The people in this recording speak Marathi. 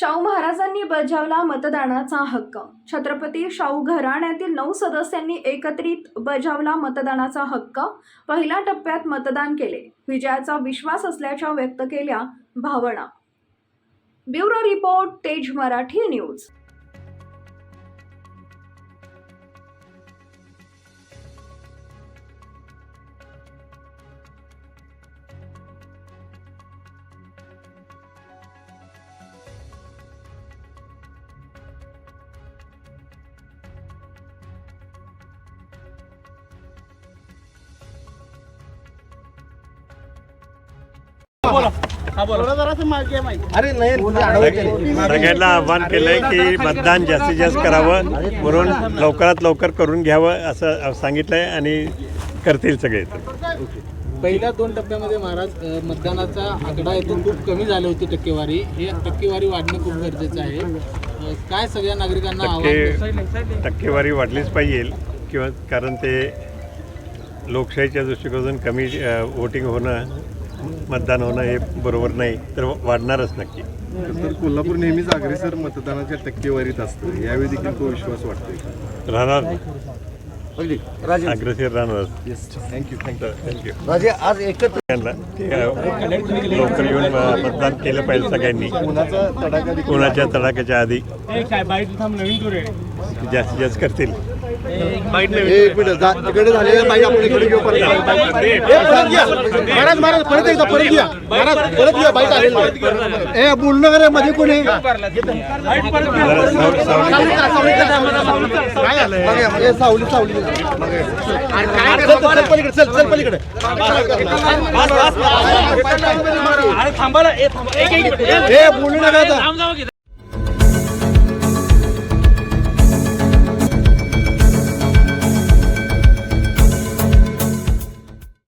शाहू महाराजांनी बजावला मतदानाचा हक्क. छत्रपती शाहू घराण्यातील नऊ सदस्यांनी एकत्रित बजावला मतदानाचा हक्क. पहिल्या टप्प्यात मतदान केले. विजयाचा विश्वास असल्याच्या व्यक्त केल्या भावना. ब्युरो रिपोर्ट तेज मराठी न्यूज. अरे नाही सगळ्यांना आव्हान केलंय की मतदान जास्तीत जास्त करावं म्हणून लवकरात लवकर करून घ्यावं असं सांगितलंय आणि करतील सगळे. पहिल्या दोन टप्प्यामध्ये महाराज अ, मतदानाचा आकडा आहे तो खूप कमी झाली होती टक्केवारी. हे टक्केवारी वाढणं खूप गरजेचं आहे. अ, काय सगळ्या नागरिकांना आव्हान टक्के टक्केवारी वाढलीच पाहिजे किंवा कारण ते लोकशाहीच्या दृष्टिकोनातून कमी वोटिंग होणं मतदान होणं हे बरोबर नाही तर वाढणारच नक्की. तर कोल्हापूर नेहमीच अग्रेसर मतदानाच्या टक्केवारीत असतं. यावेळी देखील तो विश्वास वाटतोय राहणार. अग्रेसर राहणार. थँक्यू थँक्यू थँक्यू राजे आज अ, लवकर येऊन मतदान केलं पाहिजे सगळ्यांनी. कोणाच्या तडाख्याच्या आधी. जास्तीत जास्त करतील. एक मिनिट जा- तिकडे झालेल्या बाई आपण इकडे घेऊ परत. महाराज महाराज परत एकदा परत घ्या महाराज परत घ्या बाईक आलेलं. ए बोलणं करे मध्ये कोणी सावली- काय सावली सावली. चल, चल, चल पलीकडे. चल चल पलीकडे ए बोलू नका आता